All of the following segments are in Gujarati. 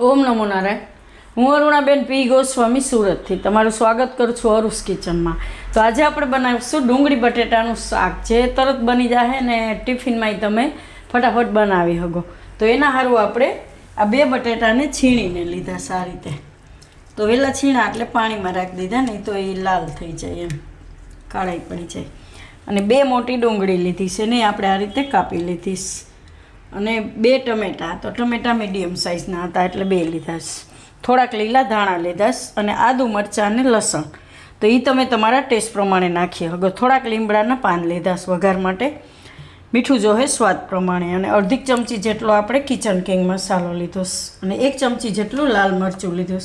ઓમ નમો નારાયણ. હું અરુણાબેન પી. ગોસ્વામી સુરતથી તમારું સ્વાગત કરું છું અરુસ કિચનમાં. તો આજે આપણે બનાવીશું ડુંગળી બટેટાનું શાક. જે તરત બની જાય ને ટિફિનમાંય તમે ફટાફટ બનાવી શકો તો એના સારું આપણે આ બે બટેટાને છીણીને લીધા સારી રીતે. તો વહેલા છીણા એટલે પાણીમાં રાખી દીધા, નહીં તો એ લાલ થઈ જાય એમ. કાળાઈ પડી જાય. અને બે મોટી ડુંગળી લીધી છે ને આપણે આ રીતે કાપી લીધીશ. અને બે ટમેટાં, તો ટમેટા મીડિયમ સાઇઝના હતા એટલે બે લીધા થોડાક લીલા ધાણા લીધા અને આદુ મરચાં અને લસણ. તો એ તમે તમારા ટેસ્ટ પ્રમાણે નાખીએ હવે થોડાક લીમડાના પાન લીધા વઘાર માટે. મીઠું જોહે સ્વાદ પ્રમાણે અને અડધી ચમચી જેટલો આપણે કિચન કિંગ મસાલો લીધો અને એક ચમચી જેટલું લાલ મરચું લીધું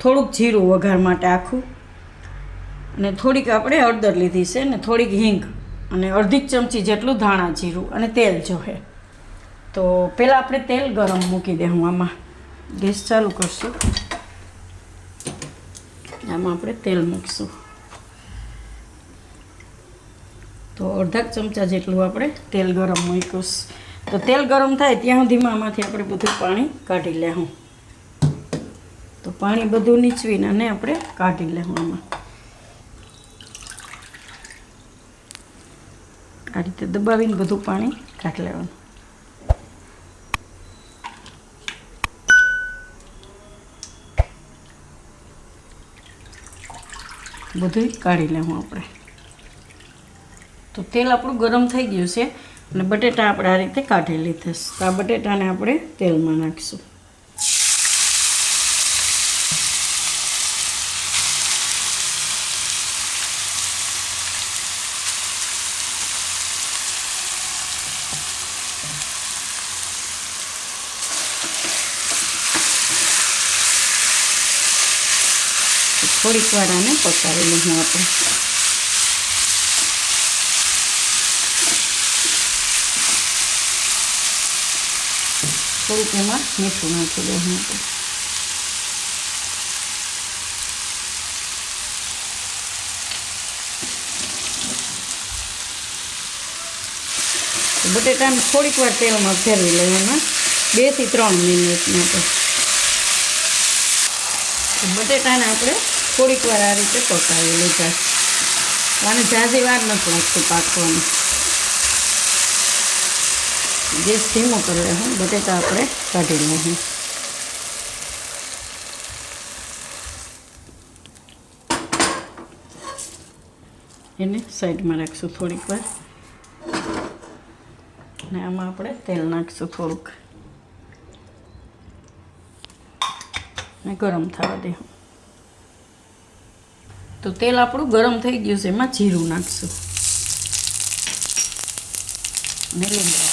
થોડુંક જીરું વઘાર માટે આખું. અને થોડીક આપણે હળદર લીધી છે ને થોડીક હિંગ. અને અડધી ચમચી જેટલું ધાણા જીરું અને તેલ જોહે તો પહેલાં આપણે તેલ ગરમ મૂકી દઉં આમાં. ગેસ ચાલુ કરશું. આમાં આપણે તેલ મૂકીશું. તો અડધા ચમચા જેટલું આપણે તેલ ગરમ મૂક્યું તો તેલ ગરમ થાય ત્યાં સુધીમાં આમાંથી આપણે બધું પાણી કાઢી લેવું તો પાણી બધું નીચવીને અને આપણે કાઢી લેવું આમાં. આ રીતે દબાવીને બધું પાણી કાઢી લેવાનું. બધું કાઢી લેવું આપણે. તો તેલ આપણું ગરમ થઈ ગયું છે અને બટેટા આપણે આ રીતે કાઢી લીધા છે. તો આ બટેટાને આપણે તેલમાં નાખીશું. થોડીક વાર આને પકાવી લઈશું આપણે. થોડુંક એમાં મીઠું નાખી દઉં આપણે. બટેટાને થોડીક વાર તેલમાં ફેરવી લેવાના બેથી ત્રણ મિનિટ માટે. બટેટાને આપણે થોડીક વાર આ રીતે પકાવી લીધા. અને ઝાઝી વાર નથી લાગતું પાકવાનું. ગેસ ધીમો કરી હું બટેટા આપણે કાઢી લઈએ એને સાઈડમાં રાખશું થોડીક વાર. અને આમાં આપણે તેલ નાખશું થોડુંક. ને ગરમ થવા દેવું. તો તેલ આપણું ગરમ થઈ ગયું છે. એમાં જીરું નાખશું. ને લીમડા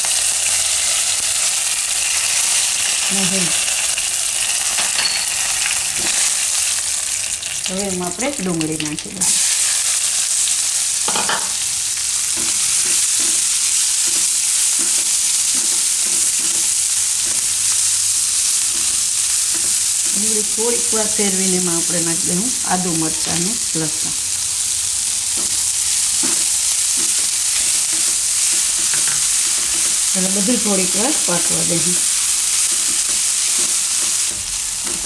હવે એમાં આપણે ડુંગળી નાખી દઈએ ડુંગળી થોડીક વાર ફેરવીને એમાં આપણે નાખી દઉં આદુ મરચાંનું લસણ. એટલે બધું થોડીક વાર પાકવા દઈએ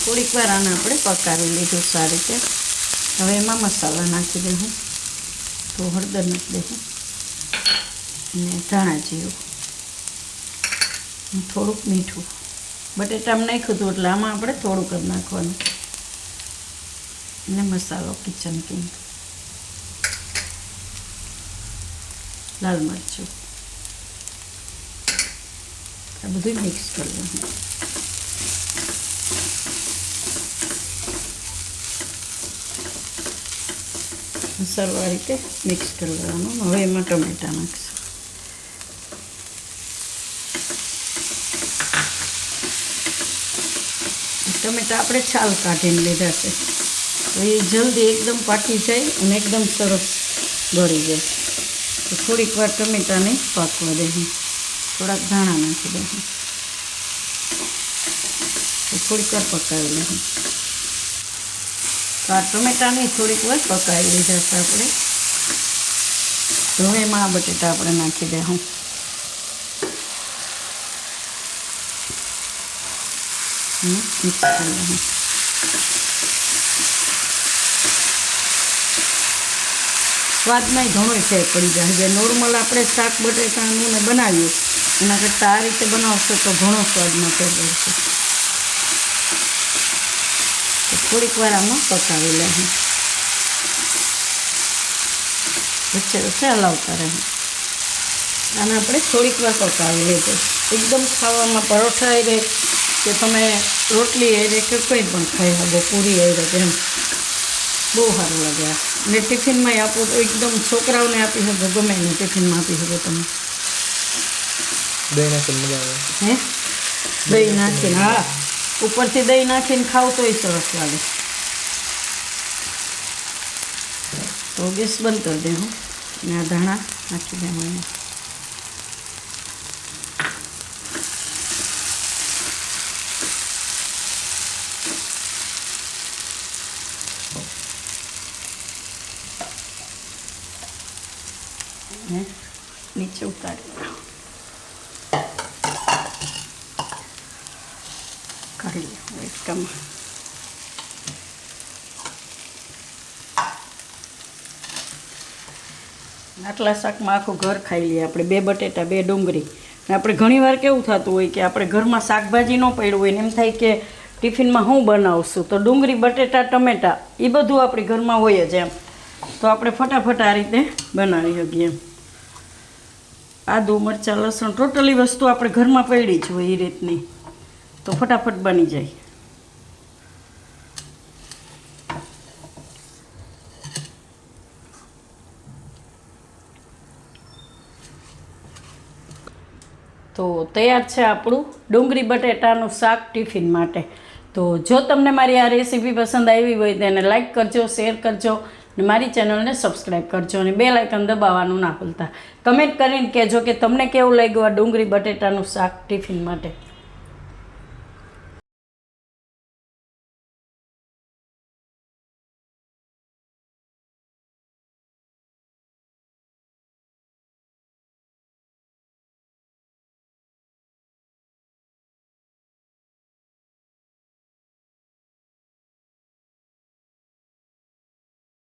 થોડીક વાર આને આપણે પકાવી લીધું સારી રીતે. હવે એમાં મસાલા નાખી દઉં તો હળદર નાખી દઉં અને ધાણા જીરું. થોડુંક મીઠું. બટેટા નાખ્યું હતું એટલે આમાં આપણે થોડુંક જ નાખવાનું. અને મસાલો કિચન કિંગ લાલ મરચું આ બધું મિક્સ કરવાનું સરવા રીતે મિક્સ કરી લેવાનું હવે એમાં ટમેટા નાખશું ટમેટા આપણે છાલ કાઢીને લીધા છે એ જલ્દી એકદમ પાકી જાય અને એકદમ સરસ ગળી જાય. તો થોડીક વાર ટમેટાને પાકવા દેવું થોડાક ધાણા નાખી દેવું તો થોડીક વાર પકાવી લેવું તો આ ટમેટાને થોડીક વાર પકાવી લીધા આપણે. હવે એમાં આ બટેટા આપણે નાખી દેવું મિક્સ કરી લઉં સ્વાદમાં ઘણો ફેર પડી જાય. જે નોર્મલ આપણે શાક બટેટાનું ને બનાવીએ. એના કરતાં આ રીતે બનાવશો તો ઘણો સ્વાદમાં ફેર પડશે થોડીક વાર આમાં પકાવી લઈએ વચ્ચે વચ્ચે હલાવતા રહે. આને આપણે થોડીક વાર પકાવી લઈશું એકદમ ખાવામાં પરોઠા એ રહે કે તમે રોટલી એ રહે કે કંઈ પણ ખાઈ શકો પૂરી એ રહે એમ. બહુ સારું લાગે આ અને ટિફિનમાં આપો તો એકદમ છોકરાઓને આપી શકો ગમે એને ટિફિનમાં આપી શકો તમે. દહીં નાખીને મજા આવે. હે? દહીં નાખીને હા. ઉપરથી દહીં નાખીને ખાવ તોય સરસ લાગે. તો ગેસ બંધ કરી દે હું. ને આ ધાણા નાખી દે હું ને નીચે ઉતારી કાઢી લઉં આટલા શાકમાં આખું ઘર ખાઈ લઈએ આપણે, બે બટેટા, બે ડુંગળી. અને આપણે ઘણીવાર કેવું થતું હોય કે આપણે ઘરમાં શાકભાજી ન પડ્યું હોય ને એમ થાય કે ટિફિનમાં હું બનાવશું? તો ડુંગળી, બટેટા, ટમેટા એ બધું આપણે ઘરમાં હોય જ એમ. તો આપણે ફટાફટ આ રીતે બનાવી શકીએ એમ. આદુ, મરચાં, લસણ, ટોટલી વસ્તુ આપણે ઘરમાં પડી જ હોય એ રીતની. તો ફટાફટ બની જાય. તો તૈયાર છે આપણું ડુંગળી બટેટાનું શાક ટિફિન માટે. તો જો તમને મારી આ રેસીપી પસંદ આવી હોય તેને લાઈક કરજો, શેર કરજો અને મારી ચેનલને સબસ્ક્રાઈબ કરજો અને બે લાઇકન દબાવવાનું ના ભૂલતા. કમેન્ટ કરીને કહેજો કે તમને કેવું લાગ્યું આ ડુંગળી બટેટાનું શાક ટિફિન માટે.